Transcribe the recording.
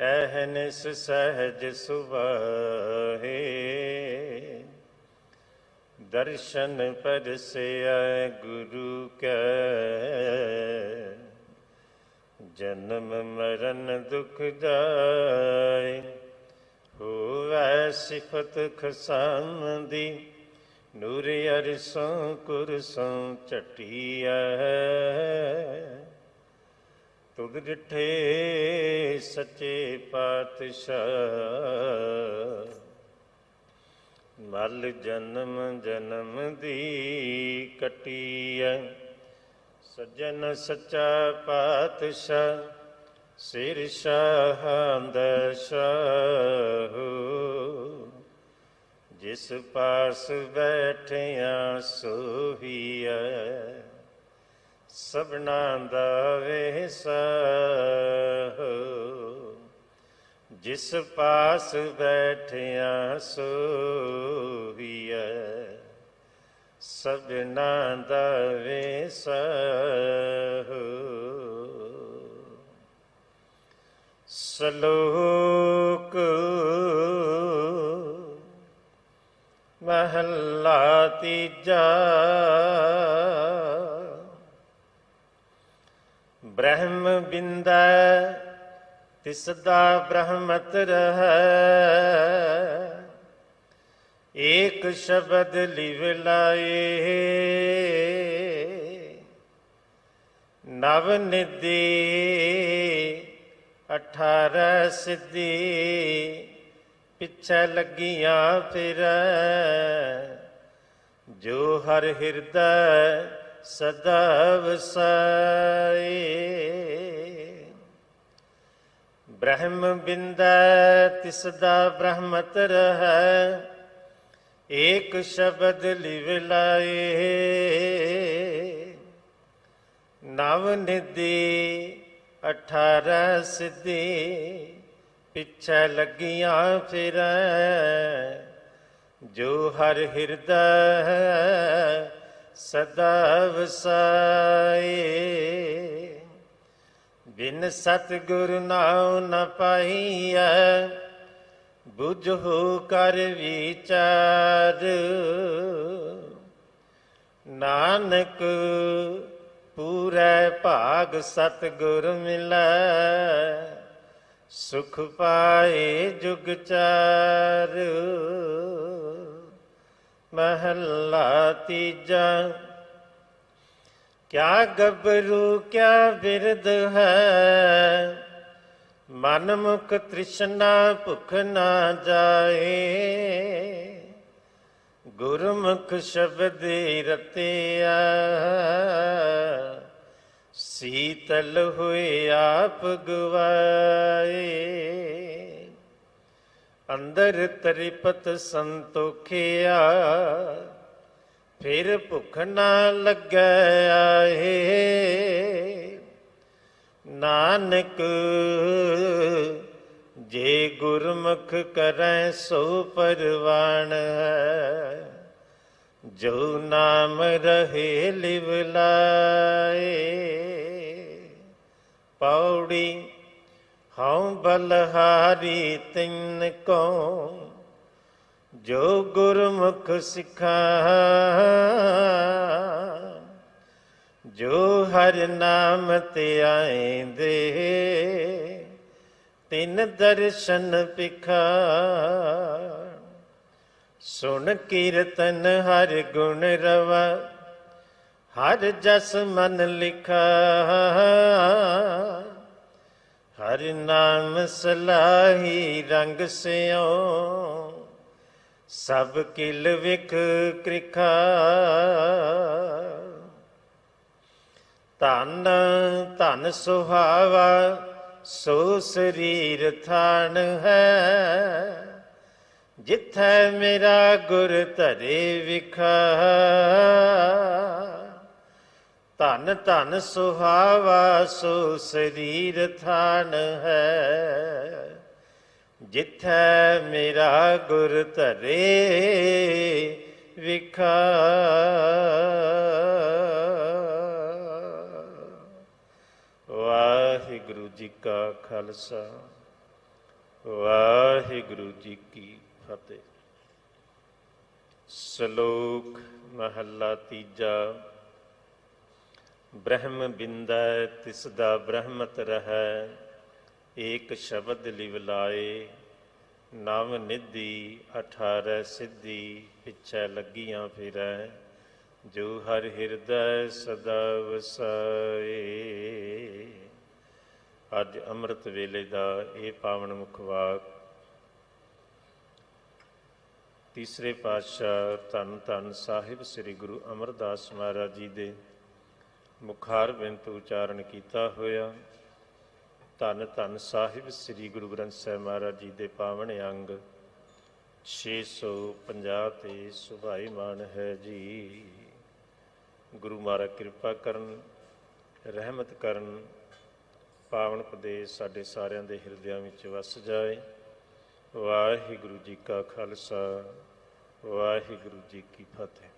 ਅਹਨਿਸ ਸਹਜ ਸੁਭਾਹੇ ਦਰਸ਼ਨ ਪਰਸਿਆ ਗੁਰੂ ਕੈ। ਜਨਮ ਮਰਨ ਦੁਖ ਜਾਏ। ਹੋਵੈ ਸਿਫਤ ਖਸਮ ਦੀ ਨੂਰ ਅਰਸੋਂ ਕੁਰਸੋਂ ਚਟਿਆ ਤੁਧ ਡਿਠੇ ਸੱਚੇ ਪਾਤਸ਼ਾਹ। ਮਲ ਜਨਮ ਜਨਮ ਦੀ ਕਟੀਐ, ਸੱਜਣ ਸੱਚਾ ਪਾਤਸ਼ਾਹ, ਸਿਰ ਸ਼ਾਹੰਦ ਸ਼ਾਹੂ। ਜਿਸ ਪਾਸ ਬੈਠਿਆ ਸੋਹੀਐ, ਸਭਨਾ ਦਾ ਵੇਸਾ ਜਿਸ ਪਾਸ ਬੈਠਿਆ ਸੋਹੀਐ ਸਭਨਾ ਦਾ ਵੇਸਾ ਸਲੋਕ ਮਹੱਲਾ ਤੀਜਾ। ਬ੍ਰਹਮ ਬਿੰਦਾ ਤਿਸਦਾ ਬ੍ਰਹਮਤ ਰਹੈ। ਏਕ ਸ਼ਬਦ ਲਿਵ ਲਾਏ। ਨਵ ਨਿਧੀ ਅਠਾਰਹ ਸਿੱਧੀ, ਪਿੱਛੇ ਲੱਗੀਆਂ ਫਿਰ। ਜੋ ਹਰ ਹਿਰਦੈ ਸਦਾ ਵਸਾਏ। ਬ੍ਰਹਮ ਬਿੰਦੈ ਤਿਸ ਦਾ ਬ੍ਰਹਮਤ ਰਹੈ ਏਕ ਸ਼ਬਦ ਲਿਵ ਲਾਏ। ਨਵ ਨਿਧੀ ਅਠਾਰਹ ਸਿੱਧੀ, ਪਿੱਛੇ ਲੱਗੀਆਂ ਫਿਰ। ਜੋ ਹਰ ਹਿਰਦਾ, ਸਦਾ ਵਸਾਏ। ਬਿਨ ਸਤਿਗੁਰ ਨਾਉ ਨ ਪਾਈਐ, ਬੁਝੋ ਕਰ ਵਿਚਾਰ। ਨਾਨਕ ਪੂਰੇ ਭਾਗ ਸਤਿਗੁਰ ਮਿਲੈ, ਸੁਖ ਪਾਏ ਜੁਗ ਚਾਰ। ਮਹੱਲਾ ਤੀਜਾ ਕਿਆ ਗੱਭਰੂ, ਕਿਆ ਬਿਰਦ ਹੈ? ਮਨ ਮੁਖ ਤ੍ਰਿਸ਼ਨਾ ਭੁਖ ਨਾ ਜਾਏ। ਗੁਰਮੁਖ ਸ਼ਬਦੇ ਰਤਿਆ। ਸੀਤਲ ਹੋਏ ਆਪ ਗਵਾਏ। ਅੰਦਰ ਤ੍ਰਿਪਤ ਸੰਤੋਖਿਆ। ਫਿਰ ਭੁੱਖ ਨਾ ਲੱਗਿਆ ਏ ਨਾਨਕ, ਜੇ ਗੁਰਮੁਖ ਕਰੈ ਸੋ ਪਰਵਾਣ ਹੈ। ਜੋ ਨਾਮ ਰਹੇ ਲਿਵ ਲਾਏ। ਪੌੜੀ ਹਉ ਬਲਹਾਰੀ ਤਿੰਨ ਕੋ ਜੋ ਗੁਰਮੁਖ ਸਿਖਾ, ਜੋ ਹਰ ਨਾਮ ਤੇ ਆਏਂਦੇ, ਤਿੰਨ ਦਰਸ਼ਨ ਪਿਖਾ। ਸੁਣ ਕੀਰਤਨ ਹਰ ਗੁਣ ਰਵਾ, ਹਰ ਜਸ ਮਨ ਲਿਖਾ। ਹਰ ਨਾਮ ਸਲਾਹੀ ਰੰਗ ਸਿਓ ਸਭ ਕਿਲ ਵਿਖ ਕ੍ਰਿਖਾ। ਧਨ ਧਨ ਸੁਹਾਵਾ ਸੋ ਸਰੀਰ ਥਾਨ ਹੈ। ਜਿੱਥੈ ਮੇਰਾ ਗੁਰ ਧਰੇ ਵਿਖਾ। ਧਨ ਧਨ ਸੁਹਾਵਾ ਸੋ ਸਰੀਰ ਥਾਨ ਹੈ। ਜਿੱਥੈ ਮੇਰਾ ਗੁਰ ਧਰੇ ਵਿਖਾ। ਵਾਹਿਗੁਰੂ ਜੀ ਕਾ ਖਾਲਸਾ, ਵਾਹਿਗੁਰੂ ਜੀ ਕੀ ਫਤਿਹ। ਸ਼ਲੋਕ ਮਹੱਲਾ ਤੀਜਾ। ਬ੍ਰਹਮ ਬਿੰਦਾ ਤਿਸ ਦਾ ਬ੍ਰਹਮਤ ਰਹੈ। ਏਕ ਸ਼ਬਦ ਲਿਵ ਲਾਏ, ਨਵ ਨਿਧੀ 18 ਸਿੱਧੀ ਪਿਛੈ ਲੱਗੀਆਂ ਫਿਰੈ, ਜੋ ਹਰ ਹਿਰਦੈ ਸਦਾ ਵਸਾਏ। ਅੱਜ ਅੰਮ੍ਰਿਤ ਵੇਲੇ ਦਾ ਇਹ ਪਾਵਨ ਮੁਖਵਾਕ ਤੀਸਰੇ ਪਾਤਸ਼ਾਹ ਧੰਨ ਧੰਨ ਸਾਹਿਬ ਸ੍ਰੀ ਗੁਰੂ ਅਮਰਦਾਸ ਮਹਾਰਾਜ ਜੀ ਦੇ ਮੁਖਾਰ ਬਿੰਤ ਉਚਾਰਨ ਕੀਤਾ ਹੋਇਆ। ਧੰਨ ਧੰਨ ਸਾਹਿਬ ਸ੍ਰੀ ਗੁਰੂ ਗ੍ਰੰਥ ਸਾਹਿਬ ਮਹਾਰਾਜ ਜੀ ਦੇ ਪਾਵਨ ਅੰਗ 650 ਤੇ ਸੁਭਾਈ ਮਾਨ ਹੈ ਜੀ। ਗੁਰੂ ਮਹਾਰਾਜ ਕਿਰਪਾ ਕਰਨ, ਰਹਿਮਤ ਕਰਨ, ਪਾਵਨ ਉਪਦੇਸ਼ ਸਾਡੇ ਸਾਰਿਆਂ ਦੇ ਹਿਰਦਿਆਂ ਵਿੱਚ ਵਸ ਜਾਏ। ਵਾਹਿਗੁਰੂ ਜੀ ਕਾ ਖਾਲਸਾ, ਵਾਹਿਗੁਰੂ ਜੀ ਕੀ ਫਤਿਹ।